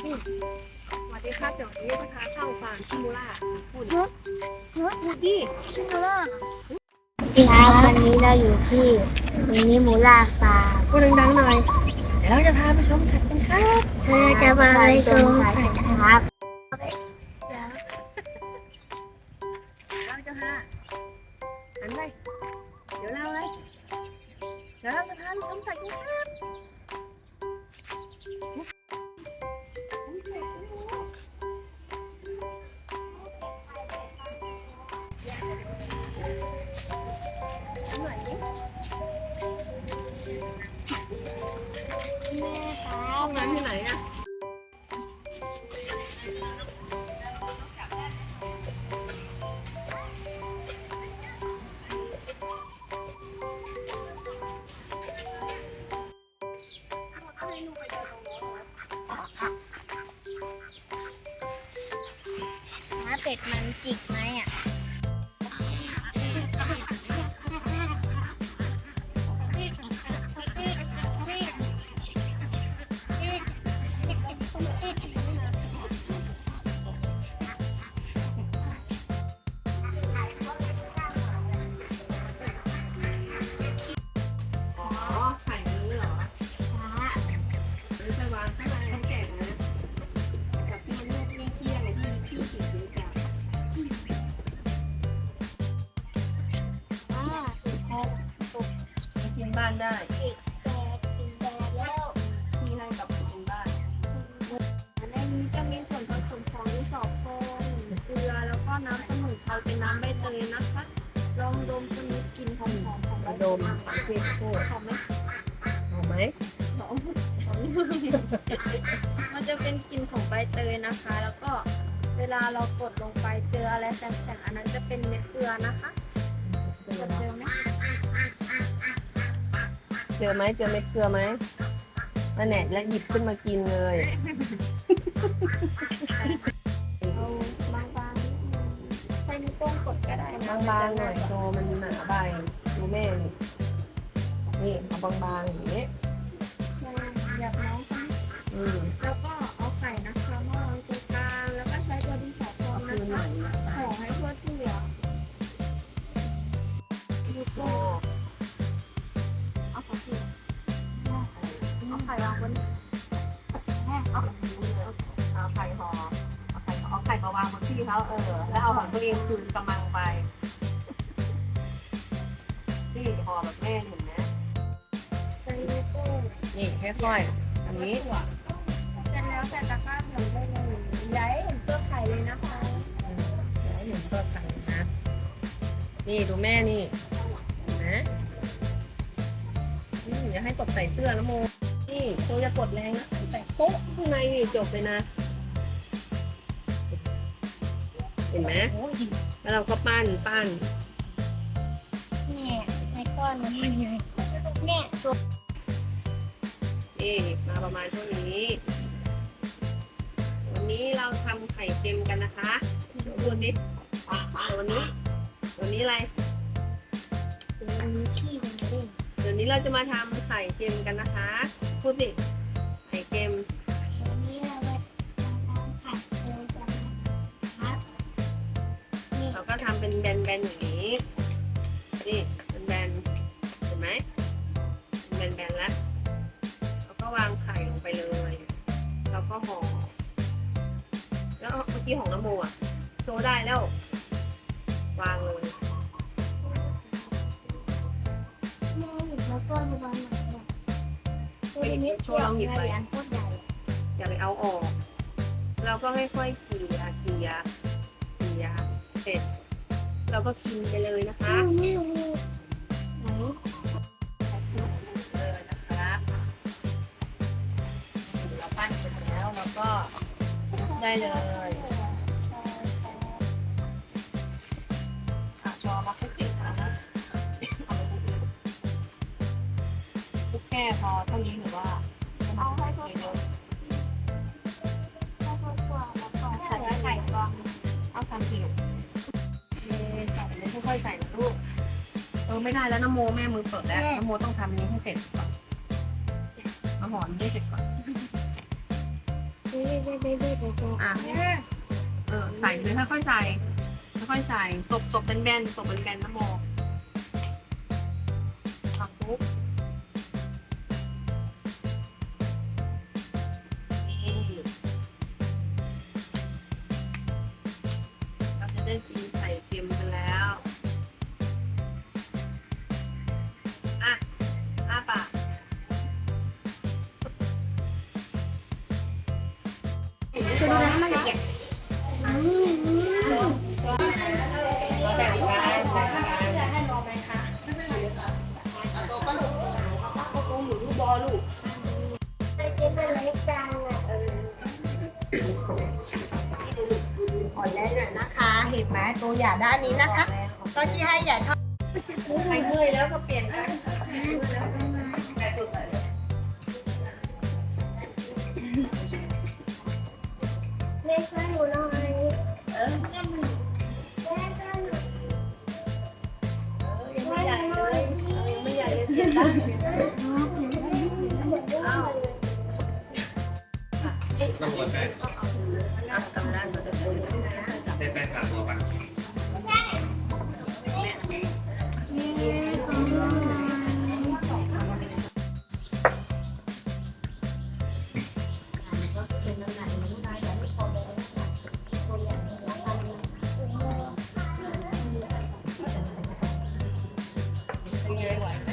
สวัสดีครับเดี๋ยววันนี้นะคะเข้าฟาร์มชิมูล่าพูดเฮ้ยพูดดิชิมูล่าครับวันนี้เราอยู่ที่มิมูล่าฟาร์มพูดดังๆหน่อย เดี๋ยวเราจะพาไปชมสัตว์กันครับเราจะมาไปชมสัตว์ครับเราจะพาหันไปเดี๋ยวเราเลยเดี๋ยวเราจะพาไปชมสัตว์กันครับ เป็ดมันจิกไหมอะ บ้านได้จิกแต่กินแต่แล้วที่ให้กับกินบ้าน ในนี้จะมีส่วนผสมของดินสอโฟมเกลือแล้วก็น้ำสมุนไพรเป็นน้ำใบเตยนะคะ ลองดมจะมีกลิ่นหอมๆของใบมาเตดยมสังเกตโคตรหอมไหมหอมไหมหอมมันจะเป็นกลิ่นของใบเตยนะคะ แล้วก็เวลาเรากดลงไปเจออะไรแข็งๆอันนั้นจะเป็นเม็ดเกลือนะคะเจอจะไหมเจอไหม เจอไหมเจอเม็ดเกลือไหมนั่นแหละแล้วหยิบขึ้นมากินเลยเอาบางๆนิดนึงใช้นิ้วโป้งกดก็ได้นะบางๆหน่อยโตมันหนาใบดูแม่นี่นี่เอาบางๆอย่างนี้ใช่อยากน้องใช่ไหมอืมแล้วก็ี่เขาเออ แล้วเอาของตัวเองคืนกำมังไปนี่ห่อแบบแม่เห็นไหมใช้นิ้วโป้งนี่ค่อยๆอันนี้เสร็จแล้วใส่ตะกร้าเหมือนได้เลยอย่าให้เห็นเปลือไข่เลยนะคะเดี๋ยวให้เห็นตัวไข่นะ นี่ดูแม่นี่เห็นไหมนี่อย่าให้ตกใส่เสื้อนะโมนี่โตอย่ากดแรงนะใส่โป๊ะข้างในนี่จบเลยนะ เห็นไหมแล้วเราก็ปั้นปั้นเนี่ยในก้อนมันมีเนี่ยตัวนี่มาประมาณเท่านี้ วันนี้เราทำไข่เค็มกันนะคะดูนิดตัวนี้ตัวนี้อะไรมันมีขี้มันเด้งเดี๋ยวนี้เราจะมาทำไข่เค็มกันนะคะพูดสิ เราก็ทำเป็นแบนๆอย่างนี้ นี่เป็นแบนเห็นไหมเป็นแบนๆแล้วเราก็วางไข่ลงไปเลยเราก็ห่อ แล้วเมื่อกี้ของน้ำโมอะโชว์ได้แล้ว วางเลยแม่หยิบแล้วก็ระวังหน่อยเนี่ยตัวนี้โชว์ลองหยิบไปอันโคตรใหญ่อย่าไปเอาออก เราก็ค่อยๆเกลี่ยเกลี่ยเกลี่ยเสร็จ เราก็กินไปเลยนะคะนี่นี่ไหนเลยนะครับเราปั้นเสร็จแล้วเราก็ได้เลยชอมาคุกอีกนะคะคุกอีกคลุกแค่พอเท่านี้หรือว่าเอาให้ทั่วเยอะข้าไข่กรองๆเอาทำสิลูก ค่อยๆใส่นะลูก เออไม่ได้แล้วน้ำโมแม่มือเปิดแล้วน้ำโมต้องทำอันนี้ให้เสร็จก่อนเอาหอนให้เสร็จก่อน อะ เออใส่เลยค่อยๆใส่ค่อยๆใส่ตบตบเป็นแบนๆตบเป็นแบนๆนะโมปักปุ๊บนี่เราจะได้กิน ลูกบอลลูกอ่อนแรงหน่อยนะคะ เห็นไหมตัวอย่างด้านนี้นะคะก็ที่ให้อย่าทอดใครเมื่อยแล้วก็เปลี่ยนกันแามตัวป่ะเป็นไง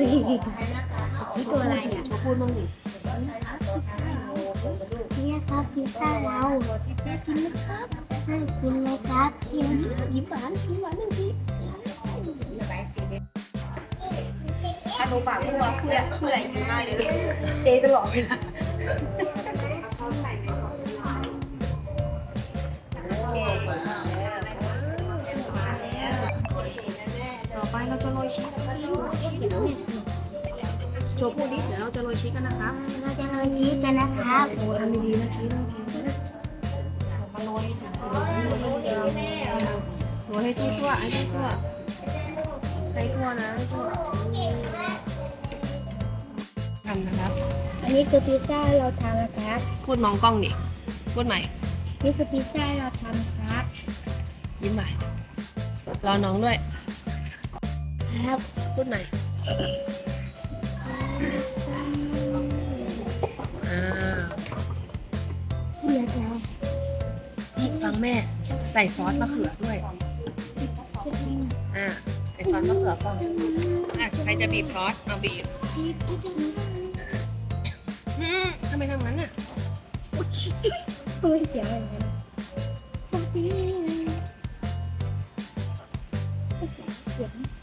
นี่ตัวอะไรเนี่ยเขาพูดบ้างดินี่ครับพิซซ่าเราน่ากินไหมครับน่ากินไหมครับเคี้ยวยิ้มหวานยิ้มหวานหนึ่งทีถ้าดูปากพูดว่าเพื่อเพื่ออยู่ได้เลยเตะตลอดเวลา โชว์พูดดิเดี๋ยวเราจะโรยชีสกันนะคะเราจะโรยชีสกันนะครับโอ้ทำดีๆนะชีสต้องแพงมาโรยโรยให้ทั่วๆให้ทั่วๆให้ทั่วนะให้ทั่วทำนะครับ อันนี้คือพิซซ่าเราทำนะครับ พูดมองกล้องดิ พูดใหม่ นี่คือพิซซ่าเราทำครับ ยิ้มใหม่รอน้องด้วย ครับ พูดใหม่ อ่าเดี๋ยวจะนี่ฟังแม่ ใส่ซอสมะเขือด้วย อ่าใส่ซอสมะเขือก่อนอะใครจะบีบซอสเอาบีบอืมทำไมทำงั้นน่ะไม่เสียอะไรนะ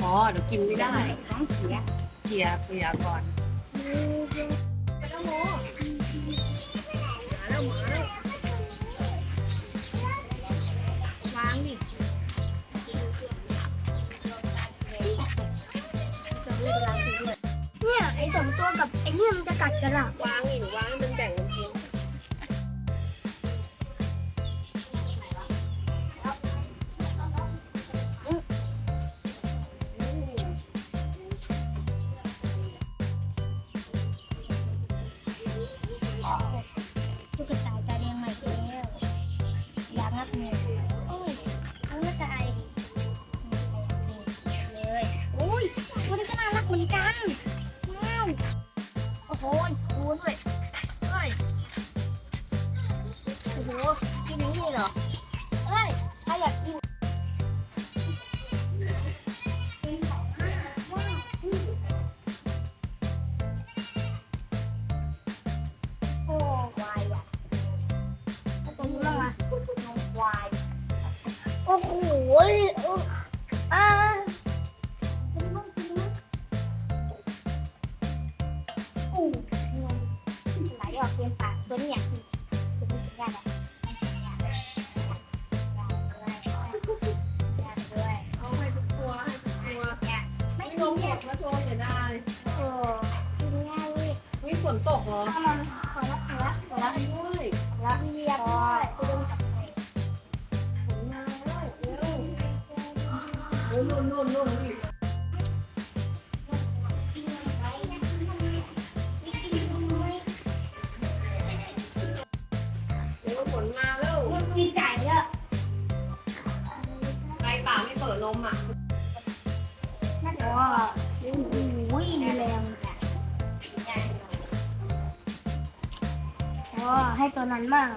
อ๋อเดี๋ยวกินไม่ได้ท้องเสียเคลียร์เคลียร์ก่อนวางดิจะไม่ เวลาคุยด้วยเนี่ยไอ้สองตัวกับไอ้เนี่ยมันจะกัดกันอะวางนี่หนูวางให้มันแบ่ง เมื่ยเฮ้ยโอ้โหกินนี้เหรอเฮ้ยใครอยากกินโอ้วาอะตัวนู้นละนวายโอ้โหอ้า โอ้กินง่ายเลยวิฝนตกเหรอถ้ามันขอละขอละขอละด้วยขอละเรียบร้อยคุณลุงกับใครฝนมาแล้วเร็วโอ้นุ่นนุ่นนุ่นดิเร็วฝนมาแล้วดีใจเยอะใครป่าไม่เปิดลมอะ ให้ตัวนั้นมาก